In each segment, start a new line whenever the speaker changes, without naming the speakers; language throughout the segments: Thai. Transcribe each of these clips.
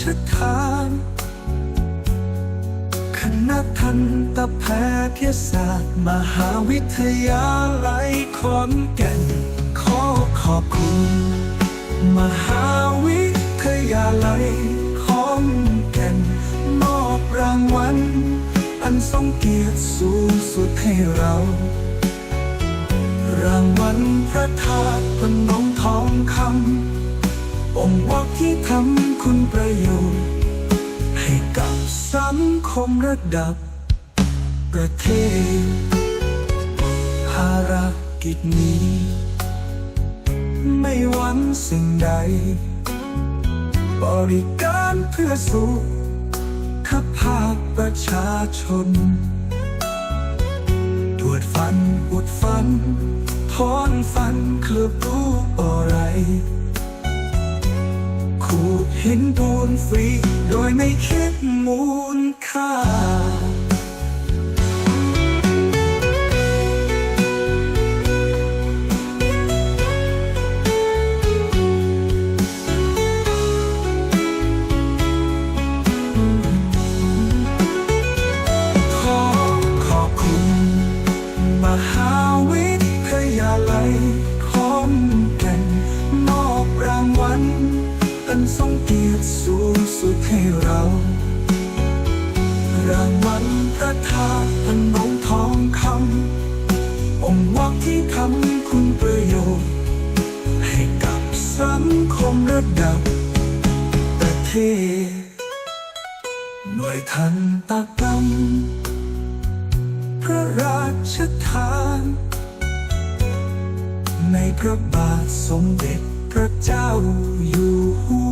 ชทานคณะทันตแพทยศาสตร์ มหาวิทยาลัยขอนแก่น ขอขอบคุณ มหาวิทยาลัยขอนแก่น มอบรางวัล อันทรงเกียรติสูงสุดให้เรา รางวัลพระธาตุพนมทองคำ องค์วักที่ทำคุณประโยชน์ ให้กับสังคมระดับ ประเทศภารกิจนี้ ไม่หวังสิ่งใด บริการเพื่อสุขภาพประชาชนตรวจฟันอุดฟันถอนฟันเคลือบรูปอะไร ดหินปูนฟรี โดยไม่คิดมูลค่า สูงสุดให้เรารางวัลพระธาตุพนมทองคำองค์วักที่ทำคุณประโยชน์ ให้กับสังคมระดับประเทศ หน่วยทันตกรรมพระราชทาน ในพระบาทสมเด็จพระเจ้าอยู่หัว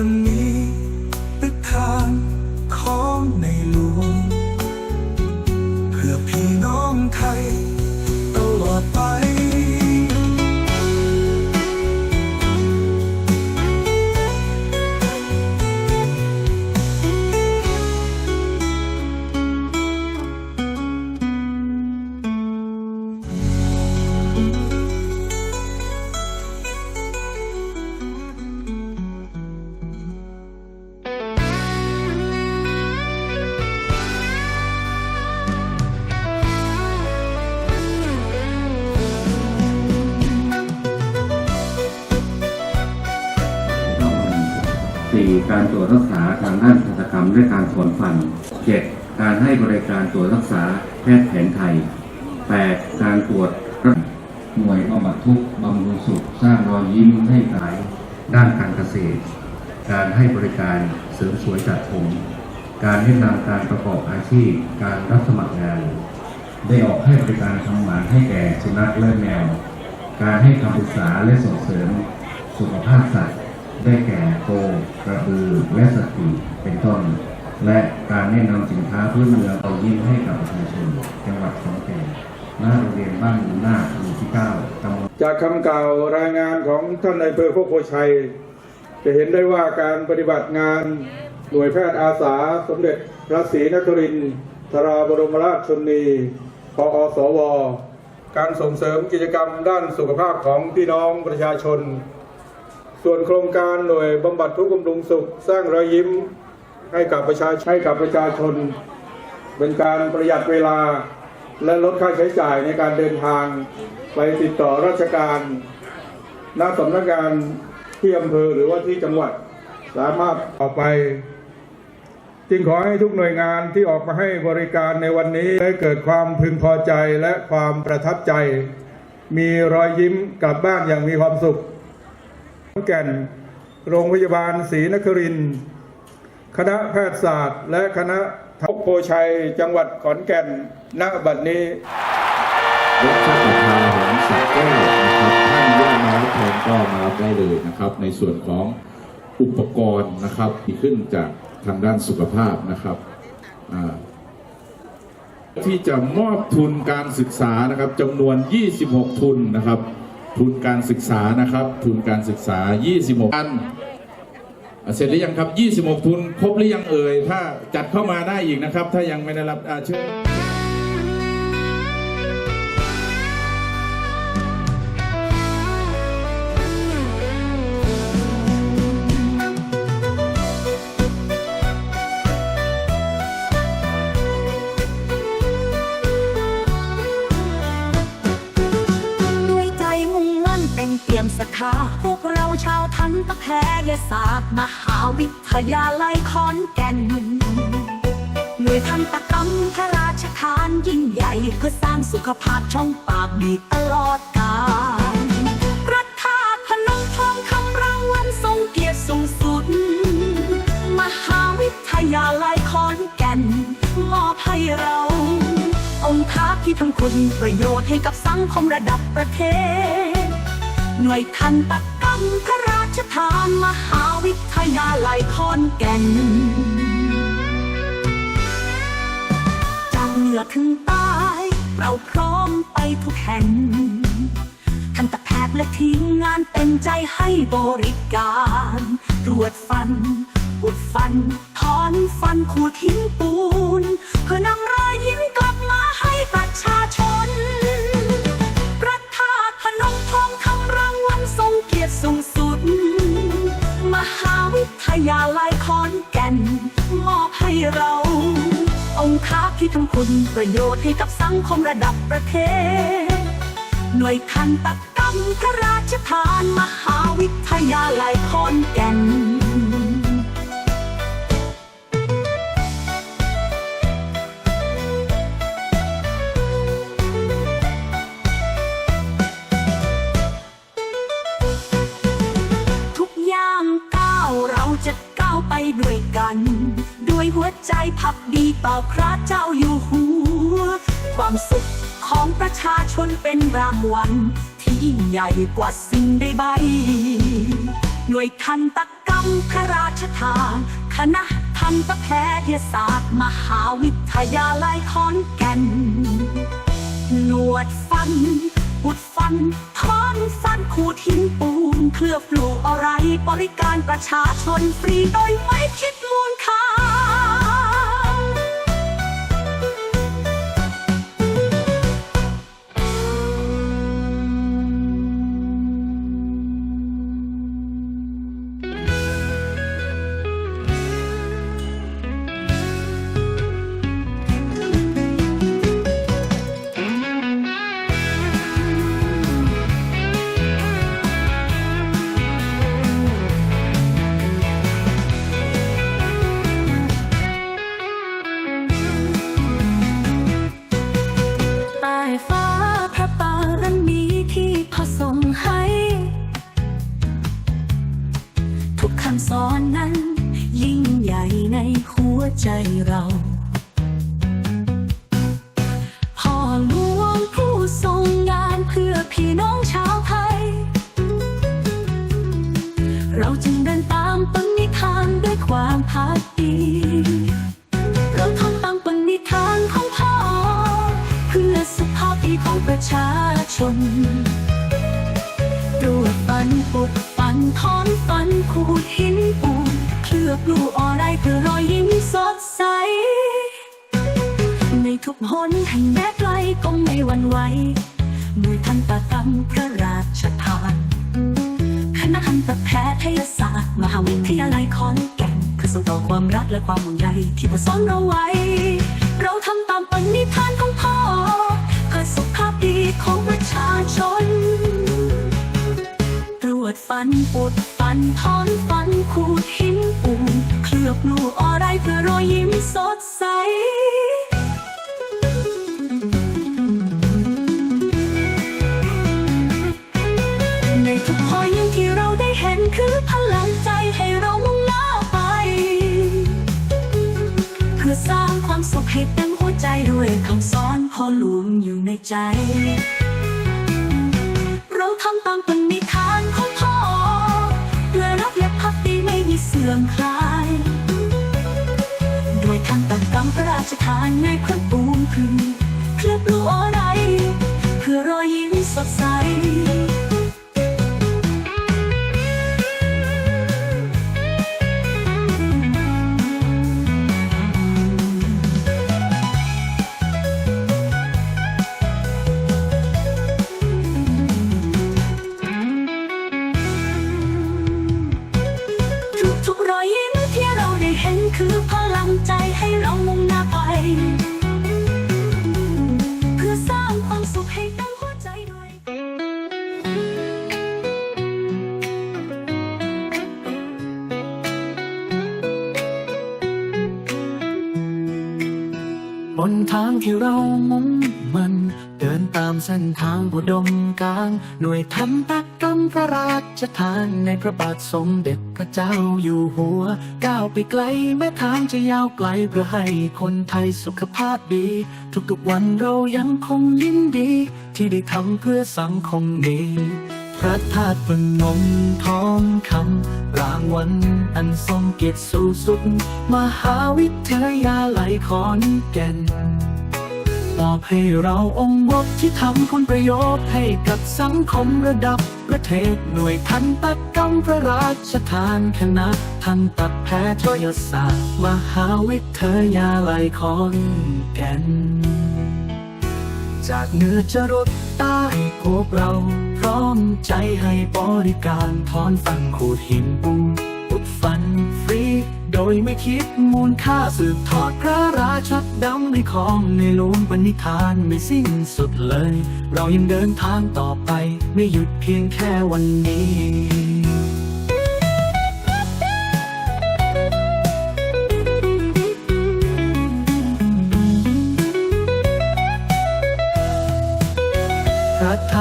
ทอดตนนี้เป็นทางของในหลวง
การตรวจรักษาทางด้านทันตกรรมและการถอนฟันเจ็ดการให้บริการตรวจรักษาแพทย์แผนไทยแปดการตรวจรักหน่วยบำบัดทุกบำรุงสุข สร้างรอยยิ้มให้ขายด้านการเกษตร การให้บริการเสริมสวยจัดผม การแนะนำการประกอบอาชีพ การรับสมัครงาน ได้ออกให้บริการทำหมันให้แก่สุนัขและแมว การให้คำปรึกษาและส่งเสริมสุขภาพสัตว์ ได้แก่โคกระบือและสตรีเป็นต้น และการแนะนำสินค้าพื้นเมืองเอายิ้มให้กับประชาชนจังหวัดขอนแก่นณโรงเรียนบ้านมูนาหมู่ที่9ตำบล
จากคำกล่าวรายงานของท่านนายเภอโคกโพชัย จะเห็นได้ว่าการปฏิบัติงานหน่วยแพทย์อาสาสมเด็จพระศรีนครินทราบรมราชชนนีพอสว การส่งเสริมกิจกรรมด้านสุขภาพของพี่น้องประชาชน ส่วนโครงการหน่วยบำบัดทุกข์บำรุงสุข สร้างรอยยิ้มให้กับประชาชนให้กับประชาชน เป็นการประหยัดเวลาและลดค่าใช้จ่ายในการเดินทางไปติดต่อราชการณสำนักงานที่อำเภอหรือว่าที่จังหวัดสามารถต่อไป จึงขอให้ทุกหน่วยงานที่ออกมาให้บริการในวันนี้ได้เกิดความพึงพอใจและความประทับใจ มีรอยยิ้มกลับบ้านอย่างมีความสุข แก่น โรงพยาบาลศรีนครินทร์คณะแพทยศาสตร์ และคณะทกโพชัย จังหวัดขอนแก่นณบัดนี้
รถชักประพาหงสักแก้วนะครับท่านย่ามารับแทนก็มารับได้เลยนะครับ ในส่วนของอุปกรณ์นะครับที่ขึ้นจากทางด้านสุขภาพนะครับที่จะมอบทุนการศึกษานะครับจำนวน 26 ทุนนะครับ ทุนการศึกษานะครับ ทุนการศึกษา 26อันเสร็จหรือยังครับ 26 ทุน ครบหรือยังเอ่ย ถ้าจัดเข้ามาได้อีกนะครับ ถ้ายังไม่ได้รับอาเชิญ
ยมศรัทธาพวกเราชาวทันตแพทยศาสตร์ มหาวิทยาลัยขอนแก่น หน่วยทันตกรรมพระราชทานยิ่งใหญ่ เพื่อสร้างสุขภาพช่องปากดีตลอดกาลระธาตุพนมทองคำรางวัลทรงเกียรติสูงสุด มหาวิทยาลัยขอนแก่น มอบให้เราองค์ท้าที่ทำคุณประโยชน์ให้กับสังคมระดับประเทศ หน่วยทันตกรรมพระราชทานมหาวิทยาลัยขอนแก่นจากเหนือถึงใต้เราพร้อมไปทุกแห่งทันตแพทย์และทีมงานเต็มใจให้บริการ ตรวจฟันอุดฟัน ถอนฟันขูดหินปูน เพื่อนำรอยยิ้มกลับมาให้ประชาชน สูงสุด มหาวิทยาลัยขอนแก่น มอบให้เรา องค์ค้าที่ทำคุณประโยชน์ให้กับสังคมระดับประเทศ หน่วยทันตกรรมพระราชทาน มหาวิทยาลัยขอนแก่น จะก้าวไปด้วยกัน ด้วยหัวใจพักดีต่อพระเจ้าอยู่หัว ความสุขของประชาชนเป็นรางวัล ที่ยิ่งใหญ่กว่าสิ่งใดใบหน่วยทันตกรรมพระราชทานคณะทันตแพทยศาสตร์มหาวิทยาลัยขอนแก่นหนวดฟัน อุดฟันถอนฟันขูดหินปูน เคลือบปลูกอะไรบริการประชาชนฟรีโดยไม่คิดมูลค่า ทุกหนแห่งแม้ไกลก็ไม่หวั่นไหวหน่วยทันตกรรมพระราชทานคณะทันตแพทยศาสตร์มหาวิทยาลัยขอนแก่นคือส่งต่อความรักและความห่วงใยที่พ่อสอนเราไว้ เราทำตามปณิธานของพ่อเพื่อสุขภาพดีของประชาชนตรวจฟันปุดฟันถอนฟันขูดหินปูนเคลือบลูอะไรเพื่อรอยยิ้มสดใส เห็นคือพลังใจให้เรามุ่งหน้าไป เพื่อสร้างความสุขให้เต็มหัวใจด้วยคำสอนพ่อหลวงอยู่ในใจ เราทำตามปณิธานของพ่อด้วยรักและพักดีไม่มีเสื่อมคลาย ด้วยทางตักกรรมพระราชทานในพระปูนพื้นเคลือบลูอะไร เพื่อรอยยิ้มสดใสา
มเส้
นทางอุดมการหน่วยทันตกรรมพระราชทานในพระบาทสมเด็จพระเจ้าอยู่หัว ก้าวไปไกลแม้ทางจะยาวไกลเพื่อให้คนไทยสุขภาพดี ทุกๆวันเรายังคงยินดี ที่ได้ทำเพื่อสังคมนี้ พระธาตุพนมทองคำรางวัลอันทรงเกียรติสูงสุด มหาวิทยาลัยขอนแก่น มอบให้เราองค์บทที่ทำคุณประโยชน์ให้กับสังคมระดับประเทศหน่วยทันตกรรมพระราชทานคณะทันตแพทยศาสตร์มหาวิทยาลัยขอนแก่นจากเหนือจรดใต้พวกเรา พร้อมใจให้บริการถอนฟันขูดหินปูน ดยไม่คิดมูลค่าสืบทอดพระราชดำในของในหลวงปณิธานไม่สิ้นสุดเลย เรายังเดินทางต่อไป ไม่หยุดเพียงแค่วันนี้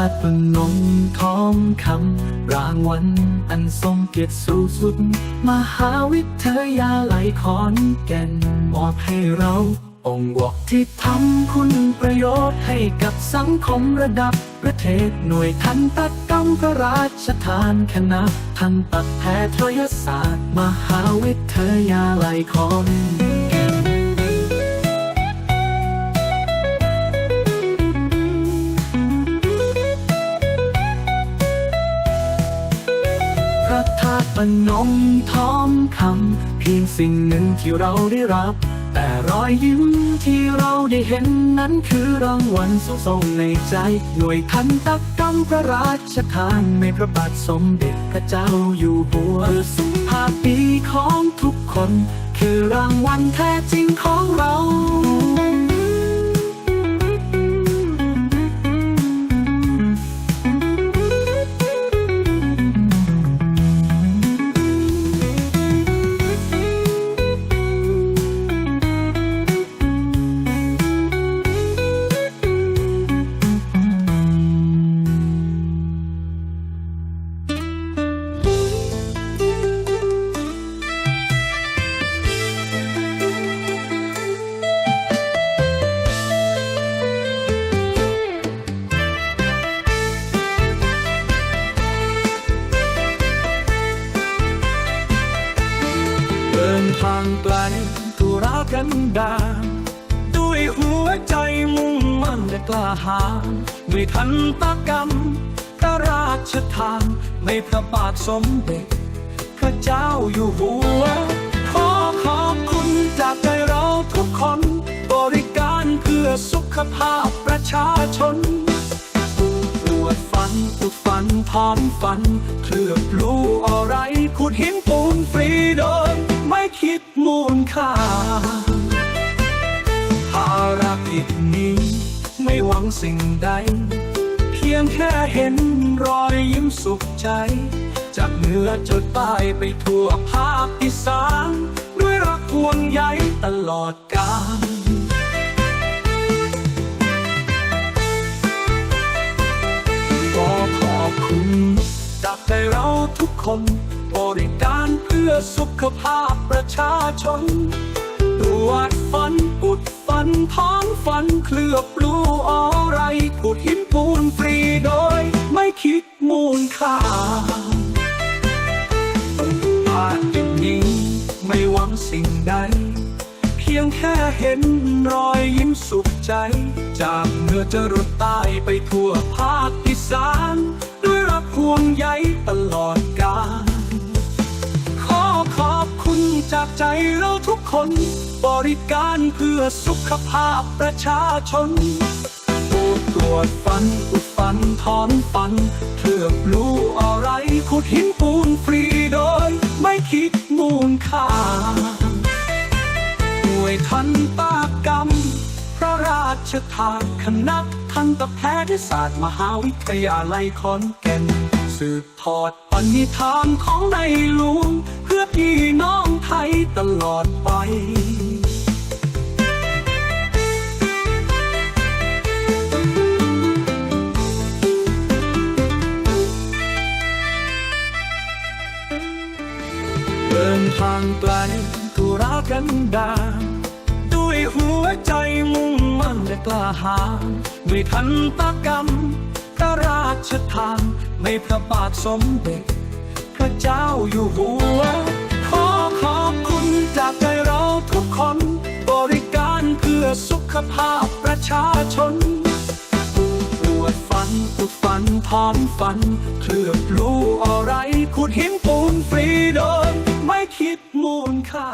าตุพนมทองคำรางวัลอันทรงเกียรติสูงสุด มหาวิทยาลัยขอนแก่นมอบให้เราองค์บอกที่ทำคุณประโยชน์ให้กับสังคมระดับประเทศหน่วยทันตกรรมพระราชทานคณะทันตแพทยศาสตร์ มหาวิทยาลัยขอนแก่น ระธาตุพนมทองคำเพียงสิ่งหนึ่งที่เราได้รับ แต่รอยยิ้มที่เราได้เห็นนั้นคือรางวัลสูงส่งในใจ หน่วยทันตกรรมพระราชทานในพระบาทสมเด็จพระเจ้าอยู่หัวสุขภาพดีของทุกคน คือรางวัลแท้จริงของเรา ทันตกรรมพระราชทานในพระบาทสมเด็จ พระเจ้าอยู่หัว ขอขอบคุณจากใจเราทุกคน บริการเพื่อสุขภาพประชาชนปวดฟันอุดฟันถอนฟัน เคลือบรูอะไรขุดหินปูนฟรีโดย ไม่คิดมูลค่าภารกิจนี้ไม่ หวังสิ่งใด เพียงแค่เห็นรอยยิ้มสุขใจ จากเหนือจดใต้ไปทั่วภาคอีสานด้วยรักห่วงใยตลอดกาลขอขอบคุณจากใจเราทุกคนบริการเพื่อสุขภาพประชาชนตรวจฟันอุด นท้องฟันเคลือบรูอะไรขุดหินปูนฟรีโดย ไม่คิดมูลค่าผ่านจุดนี้ไม่หวังสิ่งใด เพียงแค่เห็นรอยยิ้มสุขใจ จากเหนือจรดใต้ไปทั่วภาคอีสานด้วยรักห่วงใยตลอดกาลขอขอบคุณจากใจเราทุกคน บริการเพื่อสุขภาพประชาชนปวดตรวจฟันอุดฟันถอนฟันเคลือบรูอะไรขุดหินปูนฟรีโดย ไม่คิดมูลค่าหน่วยทันตกรรม พระราชทานคณะทันตแพทยศาสตร์มหาวิทยาลัยขอนแก่นสืบทอดปณิธานของในหลวง เพื่อพี่น้องไทยตลอดไปเดินทางไกลธุระกันดารด้วยหัวใจมุ่งมั่นและกล้าหาญด้วยทันตกรรมพระราชทานในพระบาทสมเด็จ เจ้าอยู่หัว ขอขอบคุณจากใจเราทุกคน บริการเพื่อสุขภาพประชาชนปวดฟันปวดฟันถอนฟัน เคลือบรูอะไรขุดหินปูนฟรีโดยไม่คิดมูลค่า